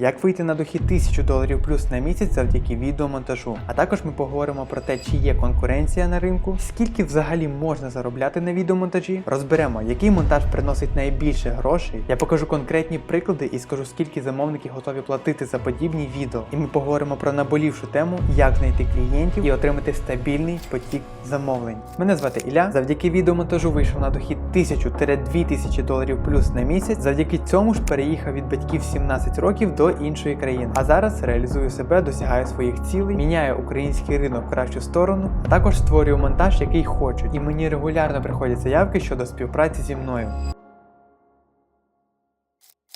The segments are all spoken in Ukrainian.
як вийти на дохід 1000 доларів плюс на місяць завдяки відеомонтажу. А також ми поговоримо про те, чи є конкуренція на ринку, скільки взагалі можна заробляти на відеомонтажі. Розберемо, який монтаж приносить найбільше грошей. Я покажу конкретні приклади і скажу, скільки замовники готові платити за подібні відео. І ми поговоримо про наболівшу тему, як знайти клієнтів і отримати стабільний потік замовлень. Мене звати Ілля. Завдяки відеомонтажу вийшов на дохід 1000-2000 доларів плюс на місяць. Завдяки цьому ж переїхав від батьків 17 років до іншої країни. А зараз реалізую себе, досягаю своїх цілей, міняю український ринок в кращу сторону, а також створюю монтаж, який хочу. І мені регулярно приходять заявки щодо співпраці зі мною.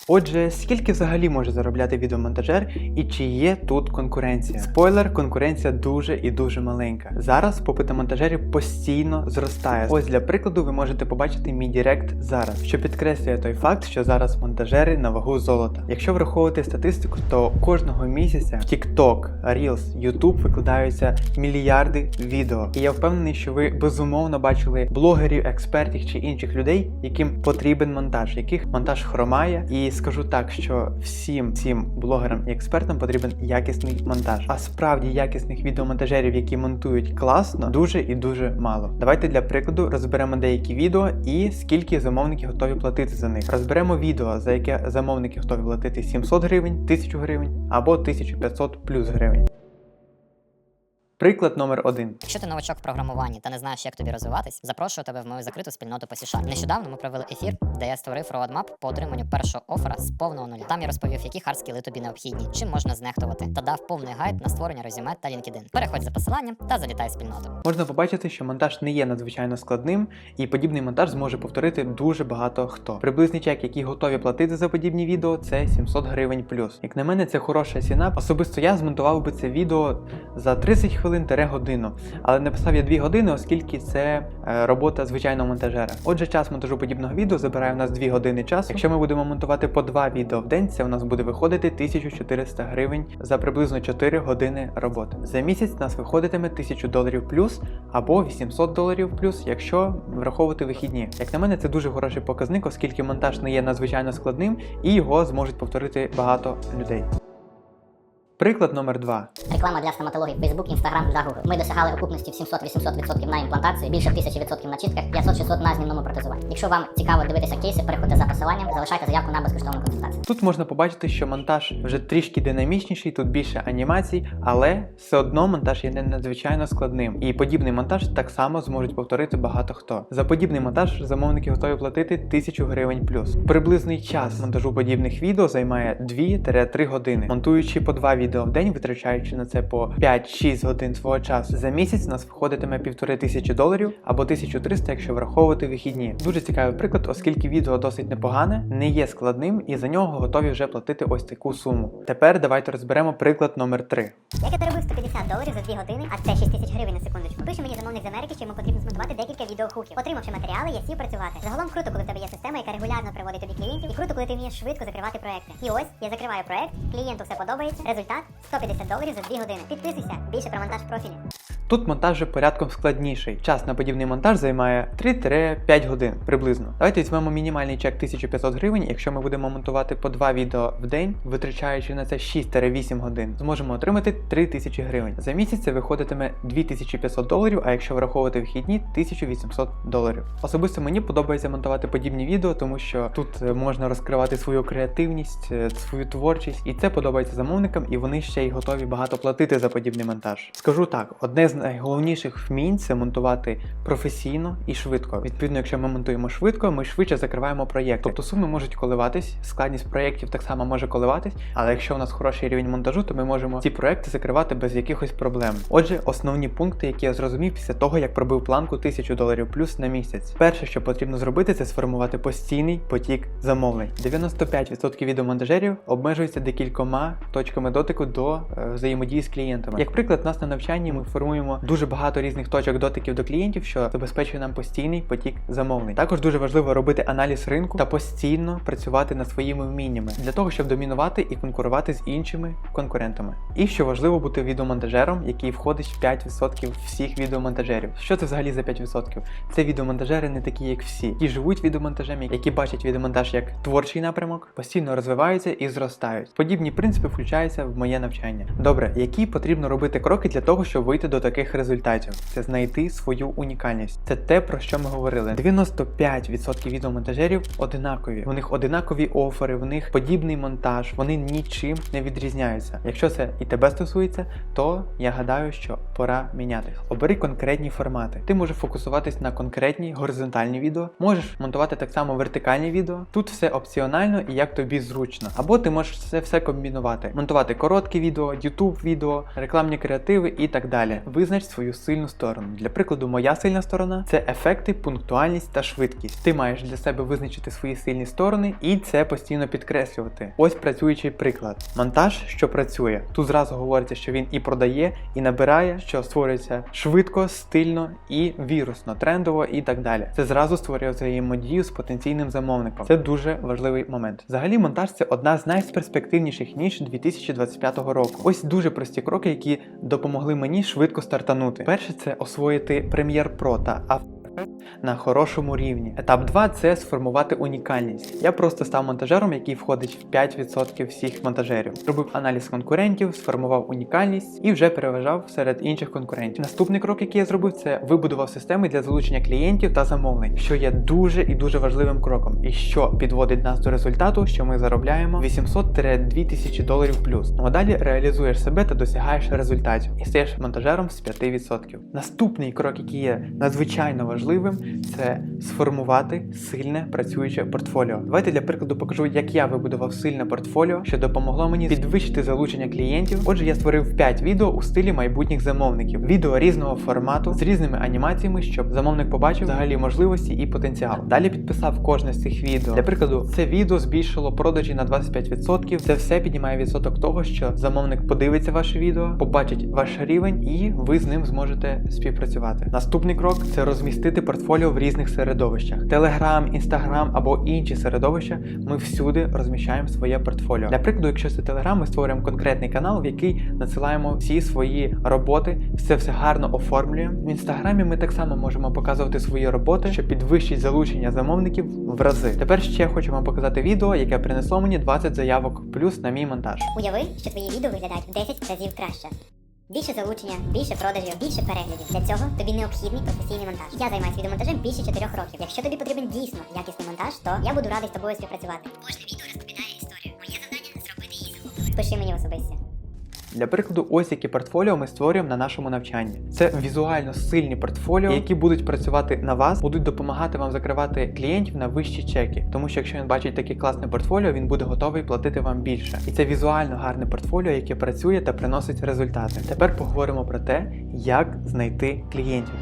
Отже, скільки взагалі може заробляти відеомонтажер і чи є тут конкуренція? Спойлер, конкуренція дуже і дуже маленька. Зараз попит на монтажерів постійно зростає. Ось для прикладу ви можете побачити мій директ зараз, що підкреслює той факт, що зараз монтажери на вагу золота. Якщо враховувати статистику, то кожного місяця в TikTok, Reels, YouTube викладаються мільярди відео. І я впевнений, що ви безумовно бачили блогерів, експертів чи інших людей, яким потрібен монтаж, яких монтаж хромає. І скажу так, що всім всім блогерам і експертам потрібен якісний монтаж. А справді якісних відеомонтажерів, які монтують класно, дуже і дуже мало. Давайте для прикладу розберемо деякі відео і скільки замовники готові платити за них. Розберемо відео, за яке замовники готові платити 700 гривень, 1000 гривень або 1500 плюс гривень. Приклад номер один. Якщо ти новачок в програмуванні та не знаєш, як тобі розвиватись, запрошую тебе в мою закриту спільноту по C-Sharp. Нещодавно ми провели ефір, де я створив роадмап по отриманню першого оффера з повного нуля. Там я розповів, які хардскіли тобі необхідні, чим можна знехтувати, та дав повний гайд на створення резюме та LinkedIn. Переходь за посиланням та залітай в спільноту. Можна побачити, що монтаж не є надзвичайно складним, і подібний монтаж зможе повторити дуже багато хто. Приблизний чек, який готові платити за подібні відео, це 700 гривень плюс. Як на мене, це хороша ціна. Особисто я змонтував би це відео за 30 хвилин годину, але написав я 2 години, оскільки це е, робота звичайного монтажера. Отже, час монтажу подібного відео забирає в нас 2 години часу. Якщо ми будемо монтувати по 2 відео в день, це у нас буде виходити 1400 гривень за приблизно 4 години роботи. За місяць у нас виходитиме 1000 доларів плюс або 800 доларів плюс, якщо враховувати вихідні. Як на мене, це дуже хороший показник, оскільки монтаж не є надзвичайно складним і його зможуть повторити багато людей. Приклад номер 2. Реклама для стоматології Facebook, Instagram та Google. Ми досягали окупності в 700-800% на імплантацію, більше 1000% на чітках, 500-600 на знімному протезуванні. Якщо вам цікаво дивитися кейси, переходьте за посиланням, залишайте заявку на безкоштовну консультацію. Тут можна побачити, що монтаж вже трішки динамічніший, тут більше анімацій, але все одно монтаж є не надзвичайно складним. І подібний монтаж так само зможуть повторити багато хто. За подібний монтаж замовники готові платити 1000 гривень плюс. Приблизний час монтажу подібних відео займає 2-3 години, монтуючи по 2 відео в день, витрачаючи на це по 5-6 годин свого часу. За місяць у нас виходитиме півтори тисячі доларів або 1300, якщо враховувати вихідні. Дуже цікавий приклад, оскільки відео досить непогане, не є складним і за нього готові вже платити ось таку суму. Тепер давайте розберемо приклад номер 3. Як я заробив 150 доларів за 2 години, а це 6 тисяч гривень на секундочку. Пише мені замовник з Америки, що йому потрібно змонтувати декілька відеохуків. Отримавши матеріали, я сів працювати. Загалом круто, коли в тебе є система, яка регулярно приводить тобі клієнтів, і круто, коли ти вмієш швидко закривати проекти. І ось я закриваю проект, клієнту все подобається. Результат 150 доларів за 2 години. Підписуйся, більше про монтаж профілі. Тут монтаж вже порядком складніший. Час на подібний монтаж займає 3-5 годин приблизно. Давайте візьмемо мінімальний чек 1500 гривень. Якщо ми будемо монтувати по 2 відео в день, витрачаючи на це 6-8 годин, зможемо отримати 3000 гривень. За місяць це виходитиме 2500 доларів, а якщо враховувати вихідні 1800 доларів. Особисто мені подобається монтувати подібні відео, тому що тут е, можна розкривати свою креативність, е, свою творчість, і це подобається замовникам, і вони ще й готові багато платити за подібний монтаж. Скажу так, одне з найголовніших вмінь це монтувати професійно і швидко. Відповідно, якщо ми монтуємо швидко, ми швидше закриваємо проєкт. Тобто суми можуть коливатись, складність проєктів так само може коливатись, але якщо у нас хороший рівень монтажу, то ми можемо ці проекти закривати без якихось проблем. Отже, основні пункти, які я зрозумів після того, як пробив планку 1000 доларів плюс на місяць. Перше, що потрібно зробити, це сформувати постійний потік замовлень. 95% відеомонтажерів обмежуються декількома точками дотику до е, взаємодії з клієнтами. Як приклад, нас на навчанні ми формуємо створюємо дуже багато різних точок дотиків до клієнтів, що забезпечує нам постійний потік замовлень. Також дуже важливо робити аналіз ринку та постійно працювати над своїми вміннями для того, щоб домінувати і конкурувати з іншими конкурентами. І що важливо бути відеомонтажером, який входить в 5% всіх відеомонтажерів. Що це взагалі за 5%? Це відеомонтажери не такі, як всі, які живуть відеомонтажем, які бачать відеомонтаж як творчий напрямок, постійно розвиваються і зростають. Подібні принципи включаються в моє навчання. Добре, які потрібно робити кроки для того, щоб вийти до таких результатів? Це знайти свою унікальність. Це те, про що ми говорили. 95% відеомонтажерів одинакові. У них одинакові офери, в них подібний монтаж, вони нічим не відрізняються. Якщо це і тебе стосується, то я гадаю, що пора мінятись. Обери конкретні формати. Ти можеш фокусуватись на конкретні горизонтальні відео, можеш монтувати так само вертикальні відео. Тут все опціонально і як тобі зручно. Або ти можеш це все комбінувати, монтувати короткі відео, YouTube відео, рекламні креативи і так далі. Визнач свою сильну сторону. Для прикладу, моя сильна сторона це ефекти, пунктуальність та швидкість. Ти маєш для себе визначити свої сильні сторони і це постійно підкреслювати. Ось працюючий приклад. Монтаж, що працює. Тут зразу говориться, що він і продає, і набирає, що створюється швидко, стильно і вірусно, трендово і так далі. Це зразу створює взаємодію з потенційним замовником. Це дуже важливий момент. Взагалі, монтаж це одна з найперспективніших ніж 2025 року. Ось дуже прості кроки, які допомогли мені швидко стартанути. Перше це освоїти Premiere Pro та After на хорошому рівні. Етап 2 це сформувати унікальність. Я просто став монтажером, який входить в 5% всіх монтажерів. Зробив аналіз конкурентів, сформував унікальність і вже переважав серед інших конкурентів. Наступний крок, який я зробив, це вибудував системи для залучення клієнтів та замовлень, що є дуже і дуже важливим кроком, і що підводить нас до результату, що ми заробляємо 800-2000 доларів плюс. Ну а далі реалізуєш себе та досягаєш результатів і стаєш монтажером з 5%. Наступний крок, який є надзвичайно важливим, це сформувати сильне працююче портфоліо. Давайте для прикладу покажу, як я вибудував сильне портфоліо, що допомогло мені підвищити залучення клієнтів. Отже, я створив 5 відео у стилі майбутніх замовників. Відео різного формату з різними анімаціями, щоб замовник побачив взагалі можливості і потенціал. Далі підписав кожне з цих відео. Для прикладу, це відео збільшило продажі на 25%. Це все піднімає відсоток того, що замовник подивиться ваше відео, побачить ваш рівень, і ви з ним зможете співпрацювати. Наступний крок це розмістити портфоліо в різних середовищах: Telegram, Instagram або інші середовища. Ми всюди розміщаємо своє портфоліо. Для прикладу, якщо це Telegram, ми створюємо конкретний канал, в який надсилаємо всі свої роботи, все все гарно оформлюємо. В інстаграмі ми так само можемо показувати свої роботи, що підвищить залучення замовників в рази. Тепер ще хочу вам показати відео, яке принесло мені 20 заявок плюс на мій монтаж. Уяви, що твої відео виглядають в 10 разів краще. Більше залучення, більше продажів, більше переглядів. Для цього тобі необхідний професійний монтаж. Я займаюся відеомонтажем більше 4 років. Якщо тобі потрібен дійсно якісний монтаж, то я буду радий з тобою співпрацювати. Кожне відео розповідає історію. Моє завдання зробити її захопливою. Пиши мені в особисті. Для прикладу, ось які портфоліо ми створюємо на нашому навчанні. Це візуально сильні портфоліо, які будуть працювати на вас, будуть допомагати вам закривати клієнтів на вищі чеки. Тому що якщо він бачить таке класне портфоліо, він буде готовий платити вам більше. І це візуально гарне портфоліо, яке працює та приносить результати. Тепер поговоримо про те, як знайти клієнтів.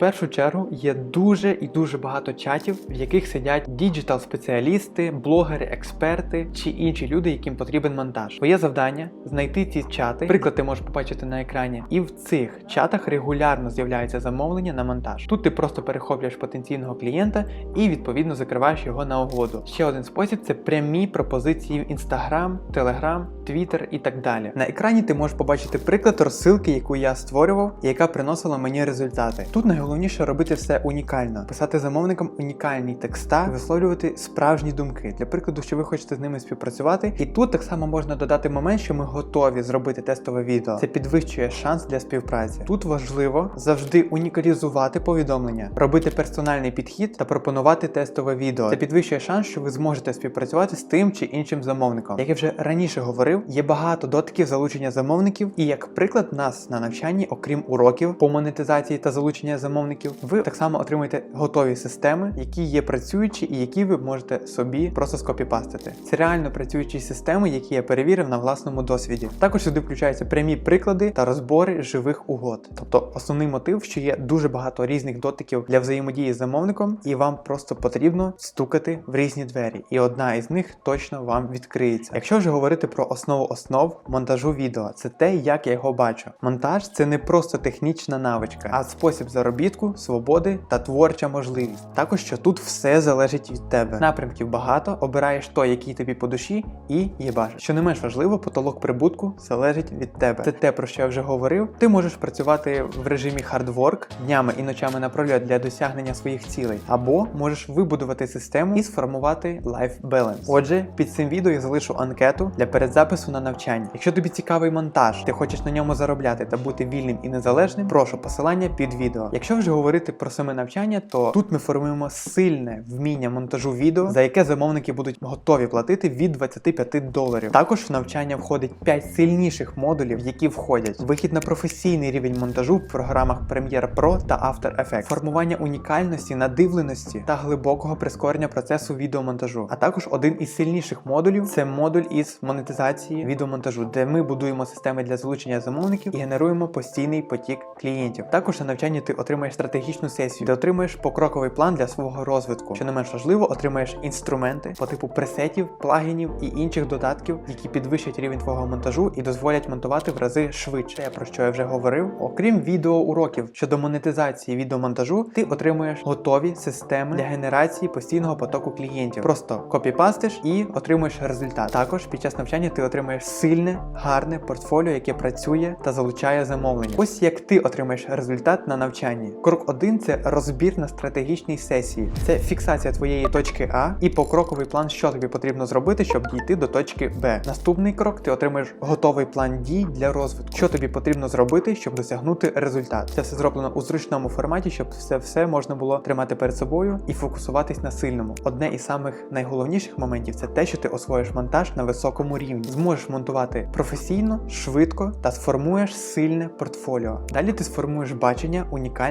Першу чергу є дуже і дуже багато чатів, в яких сидять діджитал-спеціалісти, блогери, експерти чи інші люди, яким потрібен монтаж. Твоє завдання знайти ці чати. Приклад ти можеш побачити на екрані, і в цих чатах регулярно з'являється замовлення на монтаж. Тут ти просто перехоплюєш потенційного клієнта і відповідно закриваєш його на угоду. Ще один спосіб це прямі пропозиції в Instagram, Telegram, Twitter і так далі. На екрані ти можеш побачити приклад розсилки, яку я створював, яка приносила мені результати. Тут найголовніше робити все унікально, писати замовникам унікальні текста, висловлювати справжні думки. Для прикладу, що ви хочете з ними співпрацювати. І тут так само можна додати момент, що ми готові зробити тестове відео. Це підвищує шанс для співпраці. Тут важливо завжди унікалізувати повідомлення, робити персональний підхід та пропонувати тестове відео. Це підвищує шанс, що ви зможете співпрацювати з тим чи іншим замовником. Як я вже раніше говорив, є багато дотиків залучення замовників, і як приклад нас на навчанні, окрім уроків по монетизації та залучення замовників. Замовників, ви так само отримуєте готові системи, які є працюючі і які ви можете собі просто скопіпастити. Це реально працюючі системи, які я перевірив на власному досвіді. Також сюди включаються прямі приклади та розбори живих угод. Тобто основний мотив, що є дуже багато різних дотиків для взаємодії з замовником, і вам просто потрібно стукати в різні двері, і одна із них точно вам відкриється. Якщо вже говорити про основу основ монтажу відео, це те, як я його бачу. Монтаж це не просто технічна навичка, а спосіб заробітку, свободи та творча можливість. Також що тут все залежить від тебе. Напрямків багато, обираєш той, який тобі по душі, і їбаш. Що не менш важливо, потолок прибутку залежить від тебе. Це те, про що я вже говорив. Ти можеш працювати в режимі хардворк днями і ночами напрольот для досягнення своїх цілей, або можеш вибудувати систему і сформувати life balance. Отже, під цим відео я залишу анкету для передзапису на навчання. Якщо тобі цікавий монтаж, ти хочеш на ньому заробляти та бути вільним і незалежним, прошу посилання під відео. Якщо вже говорити про саме навчання, то тут ми формуємо сильне вміння монтажу відео, за яке замовники будуть готові платити від 25 доларів. Також в навчання входить 5 сильніших модулів, які входять вихід на професійний рівень монтажу в програмах Premiere Pro та After Effects, формування унікальності, надивленості та глибокого прискорення процесу відеомонтажу. А також один із сильніших модулів це модуль із монетизації відеомонтажу, де ми будуємо системи для залучення замовників і генеруємо постійний потік клієнтів. Також на навчанні ти отримаєш стратегічну сесію, де отримаєш покроковий план для свого розвитку. Що не менш важливо, отримаєш інструменти по типу пресетів, плагінів і інших додатків, які підвищать рівень твого монтажу і дозволять монтувати в рази швидше. Те, про що я вже говорив. Окрім відеоуроків щодо монетизації відеомонтажу, ти отримуєш готові системи для генерації постійного потоку клієнтів. Просто копіпастиш і отримуєш результат. Також під час навчання ти отримуєш сильне, гарне портфоліо, яке працює та залучає замовлення. Ось як ти отримаєш результат на навчанні. Крок 1 – це розбір на стратегічній сесії. Це фіксація твоєї точки А і покроковий план, що тобі потрібно зробити, щоб дійти до точки Б. Наступний крок ти отримаєш готовий план дій для розвитку. Що тобі потрібно зробити, щоб досягнути результат. Це все зроблено у зручному форматі, щоб все все можна було тримати перед собою і фокусуватись на сильному. Одне із самих найголовніших моментів це те, що ти освоїш монтаж на високому рівні. Зможеш монтувати професійно, швидко та сформуєш сильне портфоліо. Далі ти сформуєш бачення,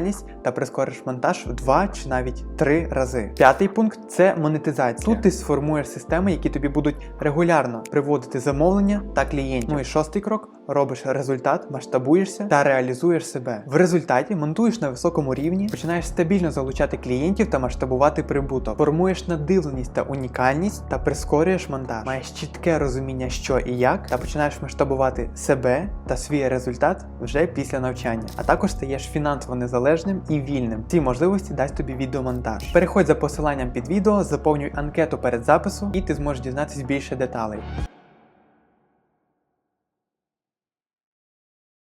унікальність та прискориш монтаж в два чи навіть три рази. П'ятий пункт це монетизація. Тут ти сформуєш системи, які тобі будуть регулярно приводити замовлення та клієнтів. Ну і шостий крок робиш результат, масштабуєшся та реалізуєш себе. В результаті монтуєш на високому рівні, починаєш стабільно залучати клієнтів та масштабувати прибуток, формуєш надивленість та унікальність та прискорюєш монтаж. Маєш чітке розуміння, що і як, та починаєш масштабувати себе та свій результат вже після навчання, а також стаєш фінансово незалежним і вільним. Ці можливості дасть тобі відеомонтаж. Переходь за посиланням під відео, заповнюй анкету перед записом, і ти зможеш дізнатися більше деталей.